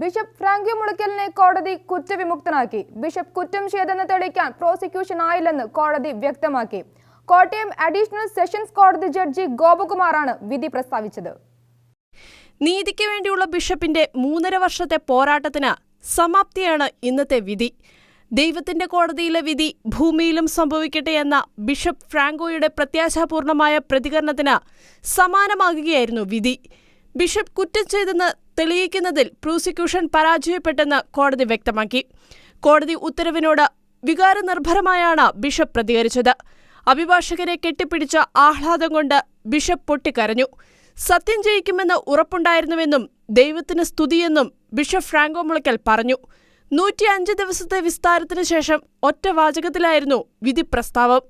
Bishop Franco മുളയ്ക്കലിനെ കോടതി കുറ്റവിമുക്തനാക്കി. Bishop കുറ്റം ചെയ്തെന്ന് തെളിയിക്കാൻ പ്രോസിക്യൂഷൻ ആയില്ലെന്ന് കോടതി വ്യക്തമാക്കി. കോട്ടയം അഡീഷണൽ സെഷൻസ് കോടതി ജഡ്ജി ഗോപകുമാറാണ് വിധി പ്രസ്താവിച്ചത്. നീതിക്ക് വേണ്ടിയുള്ള ബിഷപ്പിന്റെ മൂന്നര വർഷത്തെ പോരാട്ടത്തിന് സമാപ്തിയാണ് ഇന്നത്തെ വിധി. ദൈവത്തിന്റെ കോടതിയിലെ വിധി ഭൂമിയിലും സംഭവിക്കട്ടെ എന്ന ബിഷപ്പ് ഫ്രാങ്കോയുടെ പ്രത്യാശാപൂർണമായ പ്രതികരണത്തിന് സമാനമാകുകയായിരുന്നു വിധി. ബിഷപ്പ് കുറ്റം ചെയ്തെന്ന് തെളിയിക്കുന്നതിൽ പ്രോസിക്യൂഷൻ പരാജയപ്പെട്ടെന്ന് കോടതി വ്യക്തമാക്കി. കോടതി ഉത്തരവിനോട് വികാരനിർഭരമായാണ് ബിഷപ്പ് പ്രതികരിച്ചത്. അഭിഭാഷകരെ കെട്ടിപ്പിടിച്ച ആഹ്ലാദം കൊണ്ട് ബിഷപ്പ് പൊട്ടിക്കരഞ്ഞു. സത്യം ജയിക്കുമെന്ന് ഉറപ്പുണ്ടായിരുന്നുവെന്നും ദൈവത്തിന് സ്തുതിയെന്നും ബിഷപ്പ് ഫ്രാങ്കോ മുളയ്ക്കൽ പറഞ്ഞു. നൂറ്റി അഞ്ച് ദിവസത്തെ വിസ്താരത്തിന് ശേഷം ഒറ്റ വാചകത്തിലായിരുന്നു വിധി പ്രസ്താവം.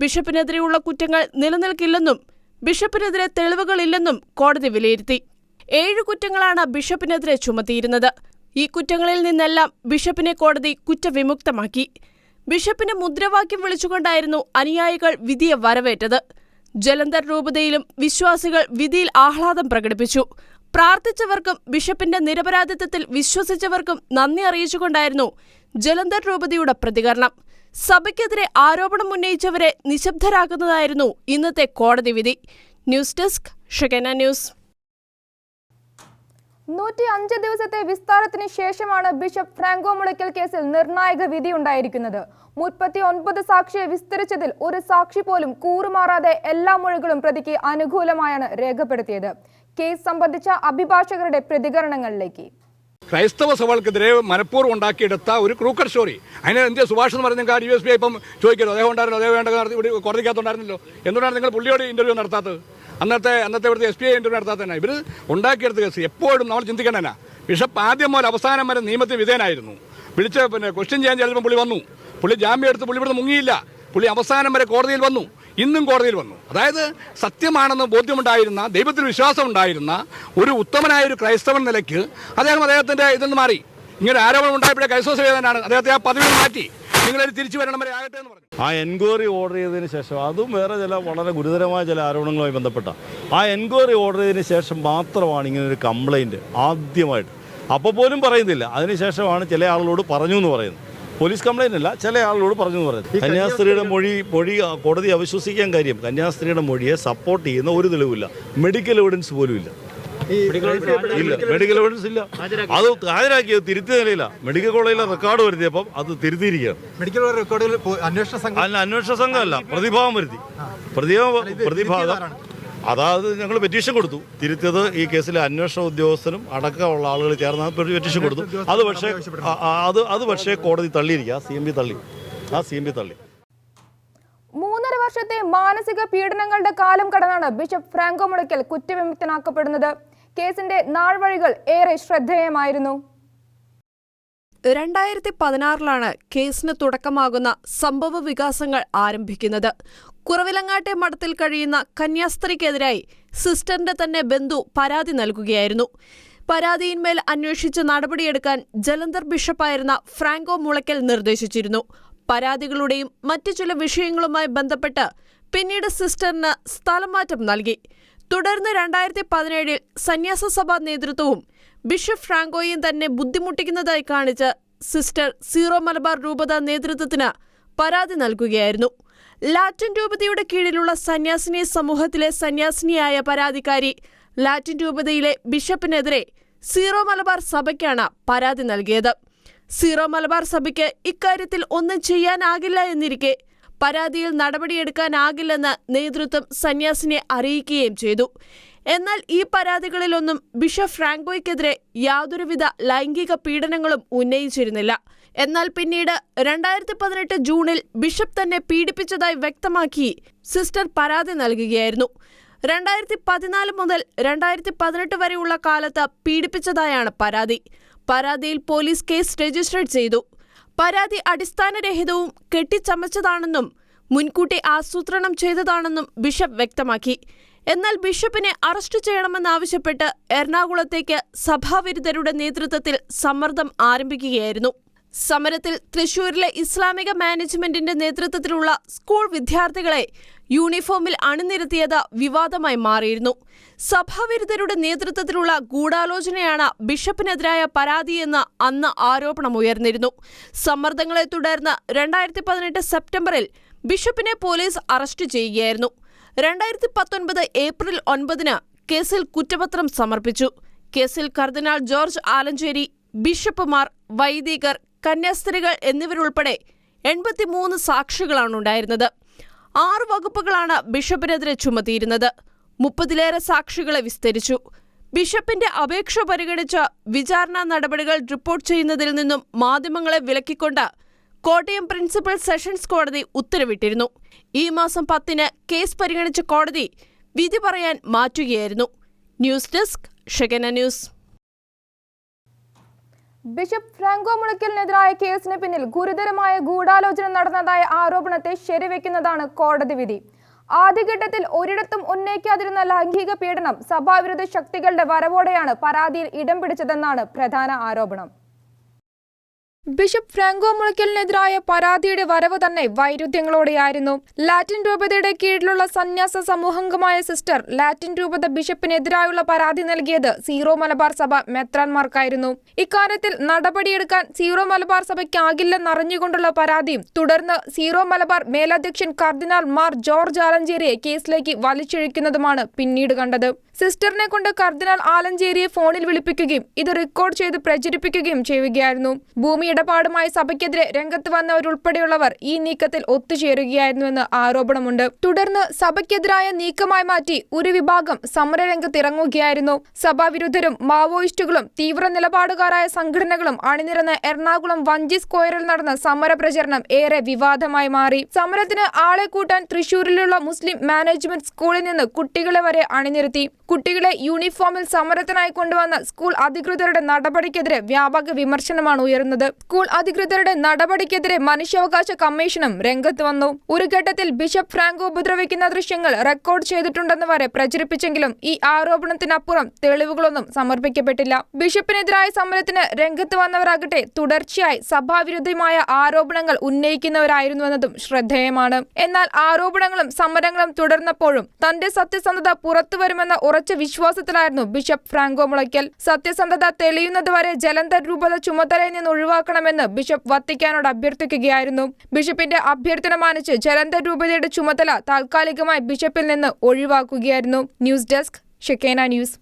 ബിഷപ്പിനെതിരെയുള്ള കുറ്റങ്ങൾ നിലനിൽക്കില്ലെന്നും ബിഷപ്പിനെതിരെ തെളിവുകളില്ലെന്നും കോടതി വിലയിരുത്തി. ഏഴ് കുറ്റങ്ങളാണ് ബിഷപ്പിനെതിരെ ചുമത്തിയിരുന്നത്. ഈ കുറ്റങ്ങളിൽ നിന്നെല്ലാം ബിഷപ്പിനെ കോടതി കുറ്റവിമുക്തമാക്കി. ബിഷപ്പിന് മുദ്രാവാക്യം വിളിച്ചുകൊണ്ടായിരുന്നു അനുയായികൾ വിധിയെ വരവേറ്റത്. ജലന്ധർ രൂപതയിലും വിശ്വാസികൾ വിധിയിൽ ആഹ്ലാദം പ്രകടിപ്പിച്ചു. പ്രാർത്ഥിച്ചവർക്കും ബിഷപ്പിന്റെ നിരപരാധിത്വത്തിൽ വിശ്വസിച്ചവർക്കും നന്ദി അറിയിച്ചുകൊണ്ടായിരുന്നു ജലന്ധർ രൂപതയുടെ പ്രതികരണം. സഭയ്ക്കെതിരെ ആരോപണം ഉന്നയിച്ചവരെ നിശബ്ദരാക്കുന്നതായിരുന്നു ഇന്നത്തെ കോടതി വിധി. News desk Shekinah news. നൂറ്റി അഞ്ച് ദിവസത്തെ വിസ്താരത്തിന് ശേഷമാണ് ബിഷപ്പ് ഫ്രാങ്കോ മുളയ്ക്കൽ കേസിൽ നിർണായക വിധി ഉണ്ടായിരിക്കുന്നത്. മുപ്പത്തി ഒൻപത് സാക്ഷിയെ വിസ്തരിച്ചതിൽ ഒരു സാക്ഷി പോലും കൂറുമാറാതെ എല്ലാ മൊഴികളും പ്രതിക്ക് അനുകൂലമായാണ് രേഖപ്പെടുത്തിയത്. കേസ് സംബന്ധിച്ച അഭിഭാഷകരുടെ പ്രതികരണങ്ങളിലേക്ക്. ക്രൈസ്തവ സഭകൾക്കെതിരെ മനഃപൂർവം ഉണ്ടാക്കിയെടുത്ത ഒരു ക്രൂക്കർ സ്റ്റോറി. അതിന് എന്തിയ സുഭാഷ് എന്ന് പറഞ്ഞ യു എസ് ബി ഇപ്പം ചോദിക്കരുത്. അദ്ദേഹം ഉണ്ടായിരുന്നു അദ്ദേഹം വേണ്ട കോടതിക്കകത്തുണ്ടായിരുന്നല്ലോ എന്തുകൊണ്ടാണ് നിങ്ങൾ പുള്ളിയോട് ഇന്റർവ്യൂ നടത്താത്തത്? അന്നത്തെ അന്നത്തെ ഇവിടുത്തെ എസ് പി ഐ ഇന്റർവ്യൂ നടത്താത്തതന്നെ ഇവർ ഉണ്ടാക്കിയെടുത്ത കേസ് എപ്പോഴും നമ്മൾ ചിന്തിക്കേണ്ടന ബിഷപ്പ് ആദ്യം മുതൽ അവസാനം വരെ നിയമത്തിൽ വിധേയനായിരുന്നു. വിളിച്ച് പിന്നെ ക്വസ്റ്റ്യൻ ചെയ്യാൻ ചിലപ്പോൾ പുള്ളി വന്നു. പുള്ളി ജാമ്യം എടുത്ത് പുള്ളി ഇവിടുന്ന് മുങ്ങിയില്ല. പുള്ളി അവസാനം വരെ കോടതിയിൽ വന്നു. ഇന്നും കോടതിയിൽ വന്നു. അതായത് സത്യമാണെന്ന് ബോധ്യമുണ്ടായിരുന്ന ദൈവത്തിൽ വിശ്വാസം ഉണ്ടായിരുന്ന ഒരു ഉത്തമനായ ഒരു ക്രൈസ്തവൻ നിലയ്ക്ക് അദ്ദേഹം അദ്ദേഹത്തിന്റെ ഇതിൽ നിന്ന് മാറി. ഇങ്ങനെ ആരോപണം ഉണ്ടായപ്പോഴേ ക്രൈസ്തവ സേവനാണ് അദ്ദേഹത്തെ ആ പദവി മാറ്റി. തിരിച്ചു വരണം വരെ ആകട്ടെ എന്ന് പറഞ്ഞു. ആ എൻക്വയറി ഓർഡർ ചെയ്തതിന് ശേഷം അതും വേറെ ചില വളരെ ഗുരുതരമായ ചില ആരോപണങ്ങളുമായി ബന്ധപ്പെട്ട ആ എൻക്വയറി ഓർഡർ ചെയ്തതിന് ശേഷം മാത്രമാണ് ഇങ്ങനെ ഒരു കംപ്ലൈന്റ് ആദ്യമായിട്ട്. അപ്പോൾ പോലും പറയുന്നില്ല. അതിനുശേഷമാണ് ചില ആളുകളോട് പറഞ്ഞു എന്ന് പറയുന്നത്. പോലീസ് കംപ്ലൈന്റ് അല്ല ചില ആളുകളോട് പറഞ്ഞു എന്ന് പറയുന്നത്. കന്യാസ്ത്രീയുടെ മൊഴി മൊഴി കോടതി അവിശ്വസിക്കാൻ കാര്യം. കന്യാസ്ത്രീയുടെ മൊഴിയെ സപ്പോർട്ട് ചെയ്യുന്ന ഒരു തെളിവില്ല മെഡിക്കൽ എവിഡൻസ് പോലും ഇല്ല ഇല്ല. മെഡിക്കൽ എവിഡൻസ് ഇല്ല. അത് ഹാജരാക്കിയത് തിരുത്തിയ നിലയില്ല മെഡിക്കൽ കോളേജിലെ റെക്കോർഡ് വരുത്തിയപ്പം അത് തിരുത്തിയിരിക്കുകയാണ്. മെഡിക്കൽ റെക്കോർഡുകൾ അന്വേഷണ സംഘം അല്ല അന്വേഷണ സംഘമല്ല. പ്രതിഭാവം വരുത്തി. പ്രതിഭാവം പ്രതിഭാഗം അതായത് ഞങ്ങൾ പെറ്റീഷൻ കൊടുത്തു. തിരുത്തിയത് ഈ കേസിലെ അന്വേഷണ ഉദ്യോഗസ്ഥനും അടക്കമുള്ള ആളുകൾ ചേർന്ന് പെറ്റീഷൻ കൊടുത്തു. അത് പക്ഷേ അത് അത് പക്ഷേ കോടതി തള്ളിയിരിക്കുക. സി എം പി തള്ളി. ആ സി എം പി തള്ളി. മൂന്നര വർഷത്തെ മാനസിക പീഡനങ്ങളുടെ കാലം കടന്നാണ് ബിഷപ്പ് ഫ്രാങ്കോ മുടക്കൽ കുറ്റവിമുക്തനാക്കപ്പെടുന്നത്. കേസിന്റെ നാൾവഴികൾ ഏറെ ശ്രദ്ധേയമായിരുന്നു. രണ്ടായിരത്തി പതിനാറിലാണ് കേസിന് തുടക്കമാകുന്ന സംഭവ വികാസങ്ങൾ ആരംഭിക്കുന്നത്. കുറവിലങ്ങാട്ടെ മഠത്തിൽ കഴിയുന്ന കന്യാസ്ത്രീക്കെതിരായി സിസ്റ്ററിന്റെ തന്നെ ബന്ധു പരാതി നൽകുകയായിരുന്നു. പരാതിയിന്മേൽ അന്വേഷിച്ച് നടപടിയെടുക്കാൻ ജലന്ധർ ബിഷപ്പായിരുന്ന ഫ്രാങ്കോ മുളയ്ക്കൽ നിർദ്ദേശിച്ചിരുന്നു. പരാതികളുടെയും മറ്റു ചില വിഷയങ്ങളുമായി ബന്ധപ്പെട്ട് പിന്നീട് സിസ്റ്ററിന് സ്ഥലം മാറ്റം നൽകി. തുടർന്ന് രണ്ടായിരത്തി പതിനേഴിൽ സന്യാസ സഭാ നേതൃത്വവും ബിഷപ്പ് ഫ്രാങ്കോയും തന്നെ ബുദ്ധിമുട്ടിക്കുന്നതായി കാണിച്ച് സിസ്റ്റർ സീറോ മലബാർ രൂപത നേതൃത്വത്തിന് പരാതി നൽകുകയായിരുന്നു. ലാറ്റിൻ രൂപതയുടെ കീഴിലുള്ള സന്യാസിനി സമൂഹത്തിലെ സന്യാസിനിയായ പരാതിക്കാരി ലാറ്റിൻ രൂപതയിലെ ബിഷപ്പിനെതിരെ സീറോ മലബാർ സഭയ്ക്കാണ് പരാതി നൽകിയത്. സീറോ മലബാർ സഭയ്ക്ക് ഇക്കാര്യത്തിൽ ഒന്നും ചെയ്യാനാകില്ല എന്നിരിക്കെ പരാതിയിൽ നടപടിയെടുക്കാനാകില്ലെന്ന് നേതൃത്വം സന്യാസിനെ അറിയിക്കുകയും ചെയ്തു. എന്നാൽ ഈ പരാതികളിലൊന്നും ബിഷപ്പ് ഫ്രാങ്കോയ്ക്കെതിരെ യാതൊരുവിധ ലൈംഗിക പീഡനങ്ങളും ഉന്നയിച്ചിരുന്നില്ല. എന്നാൽ പിന്നീട് രണ്ടായിരത്തി പതിനെട്ട് ജൂണിൽ ബിഷപ്പ് തന്നെ പീഡിപ്പിച്ചതായി വ്യക്തമാക്കി സിസ്റ്റർ പരാതി നൽകുകയായിരുന്നു. രണ്ടായിരത്തി പതിനാല് മുതൽ രണ്ടായിരത്തി പതിനെട്ട് വരെയുള്ള കാലത്ത് പീഡിപ്പിച്ചതായാണ് പരാതി. പരാതിയിൽ പോലീസ് കേസ് രജിസ്റ്റർ ചെയ്തു. പരാതി അടിസ്ഥാനരഹിതവും കെട്ടിച്ചമച്ചതാണെന്നും മുൻകൂട്ടി ആസൂത്രണം ചെയ്തതാണെന്നും ബിഷപ്പ് വ്യക്തമാക്കി. എന്നാൽ ബിഷപ്പിനെ അറസ്റ്റ് ചെയ്യണമെന്നാവശ്യപ്പെട്ട് എറണാകുളത്തേക്ക് സഭാവിരുദ്ധരുടെ നേതൃത്വത്തിൽ സമ്മർദ്ദം ആരംഭിക്കുകയായിരുന്നു. സമരത്തിൽ തൃശൂരിലെ ഇസ്ലാമിക മാനേജ്മെന്റിന്റെ നേതൃത്വത്തിലുള്ള സ്കൂൾ വിദ്യാർത്ഥികളെ യൂണിഫോമിൽ അണിനിരത്തിയത് വിവാദമായി മാറിയിരുന്നു. സഭാവിരുദ്ധരുടെ നേതൃത്വത്തിലുള്ള ഗൂഢാലോചനയാണ് ബിഷപ്പിനെതിരായ പരാതിയെന്ന് അന്ന് ആരോപണമുയർന്നിരുന്നു സമ്മർദ്ദങ്ങളെ തുടർന്ന് രണ്ടായിരത്തി പതിനെട്ട് സെപ്റ്റംബറിൽ ബിഷപ്പിനെ പോലീസ് അറസ്റ്റ് ചെയ്യുകയായിരുന്നു. രണ്ടായിരത്തി പത്തൊൻപത് ഏപ്രിൽ ഒൻപതിന് കേസിൽ കുറ്റപത്രം സമർപ്പിച്ചു. കേസിൽ കർദിനാൾ ജോർജ് ആലഞ്ചേരി ബിഷപ്പുമാർ വൈദികർ കന്യാസ്ത്രീകൾ എന്നിവരുൾപ്പെടെ എൺപത്തിമൂന്ന് സാക്ഷികളാണ് ഉണ്ടായിരുന്നത്. ആറ് വകുപ്പുകളാണ് ബിഷപ്പിനെതിരെ ചുമത്തിയിരുന്നത്. മുപ്പതിലേറെ സാക്ഷികളെ വിസ്തരിച്ചു. ബിഷപ്പിന്റെ അപേക്ഷ പരിഗണിച്ച് വിചാരണ നടപടികൾ റിപ്പോർട്ട് ചെയ്യുന്നതിൽ നിന്നും മാധ്യമങ്ങളെ വിലക്കിക്കൊണ്ട് കോട്ടയം പ്രിൻസിപ്പൽ സെഷൻസ് കോടതി ഉത്തരവിട്ടിരുന്നു. ഈ മാസം പത്തിന് കേസ് പരിഗണിച്ച കോടതി വിധി പറയാൻ മാറ്റുകയായിരുന്നു. News desk Shekinah news. Bishop Franco മുളയ്ക്കലിനെതിരായ കേസിന് പിന്നിൽ ഗുരുതരമായ ഗൂഢാലോചന നടന്നതായ ആരോപണത്തെ ശരിവെക്കുന്നതാണ് കോടതി വിധി. ആദ്യഘട്ടത്തിൽ ഒരിടത്തും ഉന്നയിക്കാതിരുന്ന ലൈംഗിക പീഡനം സഭാവിരുദ്ധ ശക്തികളുടെ വരവോടെയാണ് പരാതിയിൽ ഇടം പിടിച്ചതെന്നാണ് പ്രധാന ആരോപണം. ബിഷപ്പ് ഫ്രാങ്കോ മുളയ്ക്കലിനെതിരായ പരാതിയുടെ വരവ് തന്നെ വൈരുദ്ധ്യങ്ങളോടെയായിരുന്നു. ലാറ്റിൻ രൂപതയുടെ കീഴിലുള്ള സന്യാസ സമൂഹംഗമായ സിസ്റ്റർ ലാറ്റിൻ രൂപത ബിഷപ്പിനെതിരായുള്ള പരാതി നൽകിയത് സീറോ മലബാർ സഭ മെത്രാൻമാർക്കായിരുന്നു. ഇക്കാര്യത്തിൽ നടപടിയെടുക്കാൻ സീറോ മലബാർ സഭയ്ക്കാകില്ലെന്നറിഞ്ഞുകൊണ്ടുള്ള പരാതിയും തുടർന്ന് സീറോ മലബാർ മേലധ്യക്ഷൻ കർദിനാൾ മാർ ജോർജ് ആലഞ്ചേരിയെ കേസിലേക്ക് വലിച്ചിഴക്കുന്നതുമാണ് പിന്നീട് കണ്ടത്. സിസ്റ്ററിനെ കൊണ്ട് കർദിനാൾ ആലഞ്ചേരിയെ ഫോണിൽ വിളിപ്പിക്കുകയും ഇത് റെക്കോർഡ് ചെയ്ത് പ്രചരിപ്പിക്കുകയും ചെയ്യുകയായിരുന്നു. ഭൂമി ഇടപാടുമായി സഭയ്ക്കെതിരെ രംഗത്ത് വന്നവരുൾപ്പെടെയുള്ളവർ ഈ നീക്കത്തിൽ ഒത്തുചേരുകയായിരുന്നുവെന്ന് ആരോപണമുണ്ട്. തുടർന്ന് സഭയ്ക്കെതിരായ നീക്കമായി മാറ്റി ഒരു വിഭാഗം സമരരംഗത്തിറങ്ങുകയായിരുന്നു. സഭാവിരുദ്ധരും മാവോയിസ്റ്റുകളും തീവ്ര നിലപാടുകാരായ സംഘടനകളും അണിനിരന്ന എറണാകുളം വഞ്ചി സ്ക്വയറിൽ നടന്ന സമര പ്രചരണം ഏറെ വിവാദമായി മാറി. സമരത്തിന് ആളെ കൂട്ടാൻ തൃശൂരിലുള്ള മുസ്ലിം മാനേജ്മെന്റ് സ്കൂളിൽ നിന്ന് കുട്ടികളെ വരെ അണിനിരത്തി. കുട്ടികളെ യൂണിഫോമിൽ സമരത്തിനായി കൊണ്ടുവന്ന സ്കൂൾ അധികൃതരുടെ നടപടിക്കെതിരെ വ്യാപക വിമർശനമാണ് ഉയരുന്നത്. സ്കൂൾ അധികൃതരുടെ നടപടിക്കെതിരെ മനുഷ്യാവകാശ കമ്മീഷനും രംഗത്ത് വന്നു. ഒരു ഘട്ടത്തിൽ ബിഷപ്പ് ഫ്രാങ്കോ ഉപദ്രവിക്കുന്ന ദൃശ്യങ്ങൾ റെക്കോർഡ് ചെയ്തിട്ടുണ്ടെന്ന് വരെ പ്രചരിപ്പിച്ചെങ്കിലും ഈ ആരോപണത്തിനപ്പുറം തെളിവുകളൊന്നും സമർപ്പിക്കപ്പെട്ടില്ല. ബിഷപ്പിനെതിരായ സമരത്തിന് രംഗത്ത് വന്നവരാകട്ടെ തുടർച്ചയായി സഭാവിരുദ്ധമായ ആരോപണങ്ങൾ ഉന്നയിക്കുന്നവരായിരുന്നുവെന്നതും ശ്രദ്ധേയമാണ്. എന്നാൽ ആരോപണങ്ങളും സമരങ്ങളും തുടർന്നപ്പോഴും തന്റെ സത്യസന്ധത പുറത്തുവരുമെന്ന ഉറച്ച വിശ്വാസത്തിലായിരുന്നു ബിഷപ്പ് ഫ്രാങ്കോ മുളയ്ക്കൽ. സത്യസന്ധത തെളിയുന്നതുവരെ ജലന്ധർ രൂപത ചുമതലയിൽ നിന്ന് ഒഴിവാക്കണമെന്ന് ബിഷപ്പ് വത്തിക്കാനോട് അഭ്യർത്ഥിക്കുകയായിരുന്നു. ബിഷപ്പിന്റെ അഭ്യർത്ഥന മാനിച്ച് ജലന്ധർ രൂപതയുടെ ചുമതല താൽക്കാലികമായി ബിഷപ്പിൽ നിന്ന് ഒഴിവാക്കുകയായിരുന്നു. News desk Shekinah news.